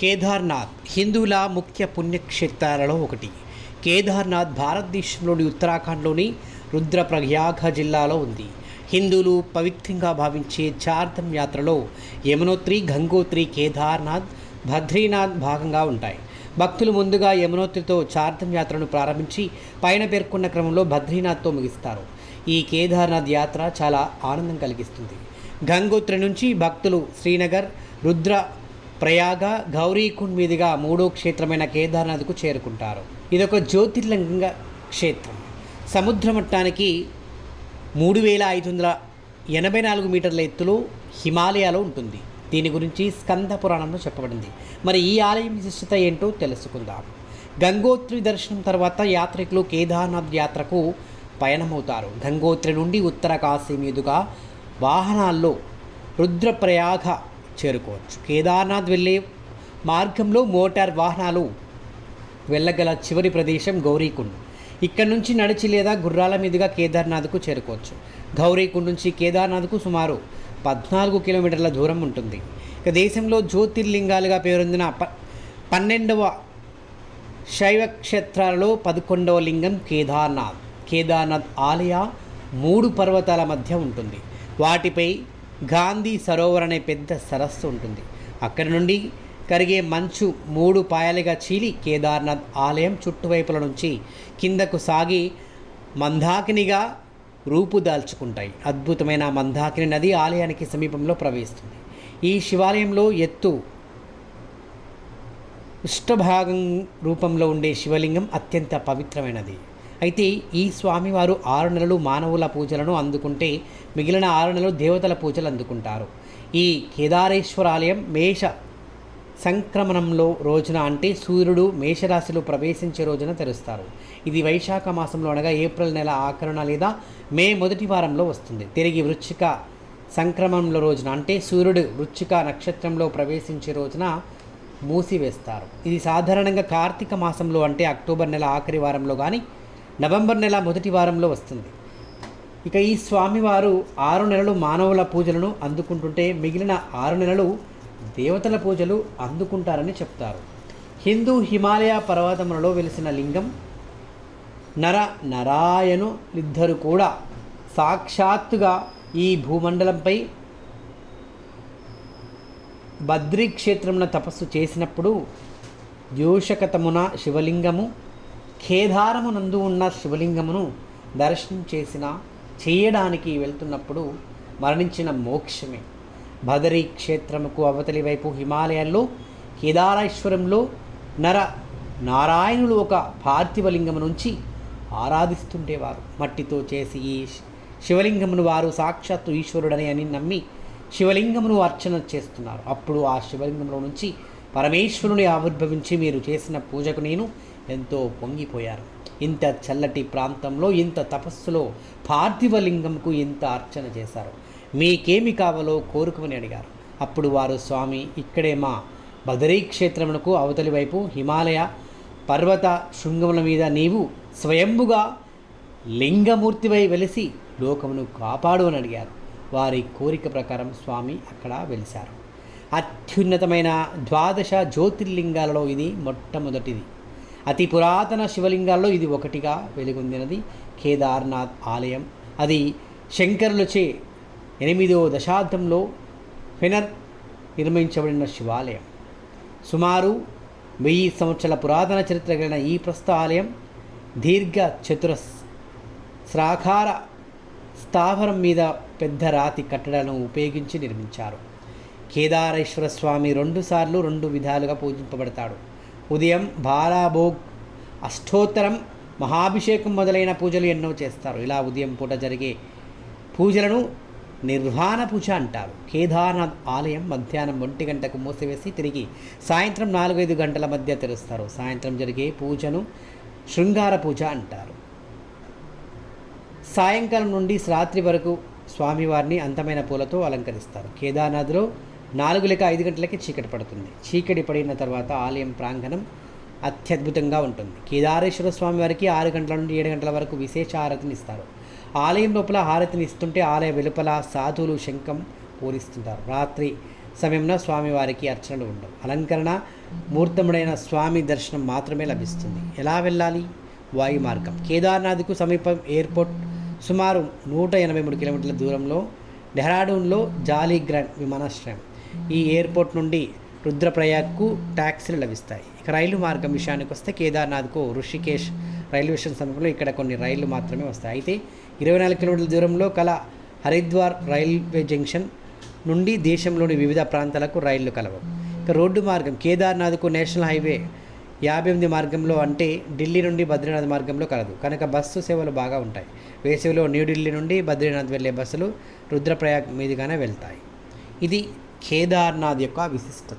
కేదార్నాథ్ హిందువుల ముఖ్య పుణ్యక్షేత్రాలలో ఒకటి. కేదార్నాథ్ భారతదేశంలోని ఉత్తరాఖండ్లోని రుద్రప్రయాగ జిల్లాలో ఉంది. హిందువులు పవిత్రంగా భావించే చార్ధం యాత్రలో యమునోత్రి గంగోత్రి కేదార్నాథ్ బద్రీనాథ్ భాగంగా ఉంటాయి. భక్తులు ముందుగా యమునోత్రితో చార్ధం యాత్రను ప్రారంభించి పైన పేర్కొన్న క్రమంలో బద్రీనాథ్తో ముగిస్తారు. ఈ కేదార్నాథ్ యాత్ర చాలా ఆనందం కలిగిస్తుంది. గంగోత్రి నుంచి భక్తులు శ్రీనగర్ రుద్ర ప్రయాగ గౌరీకుండ్ మీదుగా మూడో క్షేత్రమైన కేదార్నాథ్కు చేరుకుంటారు. ఇదొక జ్యోతిర్లింగ క్షేత్రం. సముద్ర మట్టానికి మూడు వేల ఐదు వందల ఎనభై నాలుగు మీటర్ల ఎత్తులో హిమాలయాలో ఉంటుంది. దీని గురించి స్కంద పురాణంలో చెప్పబడింది. మరి ఈ ఆలయం విశిష్టత ఏంటో తెలుసుకుందాం. గంగోత్రి దర్శనం తర్వాత యాత్రికులు కేదార్నాథ్ యాత్రకు పయనమవుతారు. గంగోత్రి నుండి ఉత్తర కాశీ మీదుగా వాహనాల్లో రుద్రప్రయాగ చేరుకోవచ్చు. కేదార్నాథ్ వెళ్ళే మార్గంలో మోటార్ వాహనాలు వెళ్ళగల చివరి ప్రదేశం గౌరీకుండ్. ఇక్కడ నుంచి నడిచి లేదా గుర్రాల మీదుగా కేదార్నాథ్కు చేరుకోవచ్చు. గౌరీకుండ్ నుంచి కేదార్నాథ్కు సుమారు పద్నాలుగు కిలోమీటర్ల దూరం ఉంటుంది. ఇక దేశంలో జ్యోతిర్లింగాలుగా పేరొందిన ప పన్నెండవ శైవ క్షేత్రాలలో పదకొండవ లింగం కేదార్నాథ్. కేదార్నాథ్ ఆలయ మూడు పర్వతాల మధ్య ఉంటుంది. వాటిపై గాంధీ సరోవర్ అనే పెద్ద సరస్సు ఉంటుంది. అక్కడి నుండి కరిగే మంచు మూడు పాయలుగా చీలి కేదార్నాథ్ ఆలయం చుట్టువైపుల నుంచి కిందకు సాగి మందాకినిగా రూపుదాల్చుకుంటాయి అద్భుతమైన మందాకిని నది ఆలయానికి సమీపంలో ప్రవహిస్తుంది. ఈ శివాలయంలో ఎత్తు ఇష్టభాగం రూపంలో ఉండే శివలింగం అత్యంత పవిత్రమైనది. అయితే ఈ స్వామివారు ఆరు నెలలు మానవుల పూజలను అందుకుంటే మిగిలిన ఆరు నెలలు దేవతల పూజలు అందుకుంటారు. ఈ కేదారేశ్వర ఆలయం మేష సంక్రమణంలో రోజున అంటే సూర్యుడు మేషరాశిలో ప్రవేశించే రోజున తెరుస్తారు. ఇది వైశాఖ మాసంలో అనగా ఏప్రిల్ నెల ఆఖరణ లేదా మే మొదటి వారంలో వస్తుంది. తిరిగి వృచ్చిక సంక్రమణంలో రోజున అంటే సూర్యుడు వృచ్చిక నక్షత్రంలో ప్రవేశించే రోజున మూసివేస్తారు. ఇది సాధారణంగా కార్తీక మాసంలో అంటే అక్టోబర్ నెల ఆఖరి వారంలో కానీ నవంబర్ నెల మొదటి వారంలో వస్తుంది. ఇక ఈ స్వామివారు ఆరు నెలలు మానవుల పూజలను అందుకుంటుంటే మిగిలిన ఆరు నెలలు దేవతల పూజలు అందుకుంటారని చెప్తారు. హిందూ హిమాలయ పర్వతములలో వెలిసిన లింగం నర నారాయణు ఇద్దరు కూడా సాక్షాత్తుగా ఈ భూమండలంపై బద్రీక్షేత్రమున తపస్సు చేసినప్పుడు జోషకతమున శివలింగము కేదారమునందు ఉన్న శివలింగమును దర్శనం చేసిన చేయడానికి వెళ్తున్నప్పుడు మరణించిన మోక్షమే. బదరీ క్షేత్రముకు అవతలి వైపు హిమాలయాల్లో కేదారేశ్వరంలో నర నారాయణులు ఒక పార్థివలింగము నుంచి ఆరాధిస్తుండేవారు. మట్టితో చేసి ఈ శివలింగమును వారు సాక్షాత్తు ఈశ్వరుడని అని నమ్మి శివలింగమును అర్చన చేస్తున్నారు. అప్పుడు ఆ శివలింగంలో నుంచి పరమేశ్వరుని ఆవిర్భవించి మీరు చేసిన పూజకు నేను ఎంతో పొంగిపోయారు ఇంత చల్లటి ప్రాంతంలో ఇంత తపస్సులో పార్థివలింగంకు ఇంత అర్చన చేశారు. మీకేమి కావాలో కోరుకుమని అడిగారు. అప్పుడు వారు స్వామి ఇక్కడే మా బదరీ క్షేత్రమునకు అవతలి వైపు హిమాలయ పర్వత శృంగముల మీద నీవు స్వయంభుగా లింగమూర్తివై వెలిసి లోకమును కాపాడు అని అడిగారు. వారి కోరిక ప్రకారం స్వామి అక్కడ వెలిశారు. అత్యున్నతమైన ద్వాదశ జ్యోతిర్లింగాలలో ఇది మొట్టమొదటిది. అతి పురాతన శివలింగాల్లో ఇది ఒకటిగా వెలుగొందినది. కేదార్నాథ్ ఆలయం. అది శంకరులచే ఎనిమిదవ దశాబ్దంలో ఫెనర్ నిర్మించబడిన శివాలయం. సుమారు వెయ్యి సంవత్సరాల పురాతన చరిత్ర కలిగిన ఈ ప్రస్తుత ఆలయం దీర్ఘ చతురస్ శ్రాకార స్థావరం మీద పెద్ద రాతి కట్టడాలను ఉపయోగించి నిర్మించారు. కేదారేశ్వర స్వామి రెండుసార్లు రెండు విధాలుగా పూజింపబడతాడు. ఉదయం బాలాభోగ్ అష్టోత్తరం మహాభిషేకం మొదలైన పూజలు ఎన్నో చేస్తారు. ఇలా ఉదయం పూట జరిగే పూజలను నిర్వాణ పూజ అంటారు. కేదార్నాథ్ ఆలయం మధ్యాహ్నం ఒంటి గంటకు మూసివేసి తిరిగి సాయంత్రం నాలుగైదు గంటల మధ్య తెరుస్తారు. సాయంత్రం జరిగే పూజను శృంగార పూజ అంటారు. సాయంకాలం నుండి రాత్రి వరకు స్వామివారిని అంతమైన పూలతో అలంకరిస్తారు. కేదార్నాథ్లో నాలుగు లేక ఐదు గంటలకి చీకటి పడుతుంది. చీకటి పడిన తర్వాత ఆలయం ప్రాంగణం అత్యద్భుతంగా ఉంటుంది. కేదారేశ్వర స్వామి వారికి ఆరు గంటల నుండి ఏడు గంటల వరకు విశేష హారతిని ఇస్తారు. ఆలయం లోపల హారతిని ఇస్తుంటే ఆలయ వెలుపల సాధువులు శంఖం పూరిస్తుంటారు. రాత్రి సమయంలో స్వామివారికి అర్చనలు ఉండవు. అలంకరణ మూర్తముడైన స్వామి దర్శనం మాత్రమే లభిస్తుంది. ఎలా వెళ్ళాలి? వాయు మార్గం. కేదార్నాథ్కు సమీపం ఎయిర్పోర్ట్ సుమారు నూట ఎనభై మూడు కిలోమీటర్ల దూరంలో డెహ్రాడూన్లో జాలీగ్రాండ్ విమానాశ్రయం. ఈ ఎయిర్పోర్ట్ నుండి రుద్రప్రయాగ్కు ట్యాక్సీలు లభిస్తాయి. ఇక రైలు మార్గం విషయానికి వస్తే కేదార్నాథ్కు ఋషికేశ్ రైల్వే స్టేషన్ సమీపంలో ఇక్కడ కొన్ని రైళ్ళు మాత్రమే వస్తాయి. అయితే ఇరవై నాలుగు కిలోమీటర్ల దూరంలో కల హరిద్వార్ రైల్వే జంక్షన్ నుండి దేశంలోని వివిధ ప్రాంతాలకు రైళ్ళు కలవు. ఇక రోడ్డు మార్గం కేదార్నాథ్కు నేషనల్ హైవే యాభై ఎనిమిది మార్గంలో అంటే ఢిల్లీ నుండి బద్రీనాథ్ మార్గంలో కలదు. కనుక బస్సు సేవలు బాగా ఉంటాయి. వేసవిలో న్యూఢిల్లీ నుండి బద్రీనాథ్ వెళ్ళే బస్సులు రుద్రప్రయాగ్ మీదుగానే వెళ్తాయి. ఇది కేదార్నాథ్ యొక్క విశిష్టత.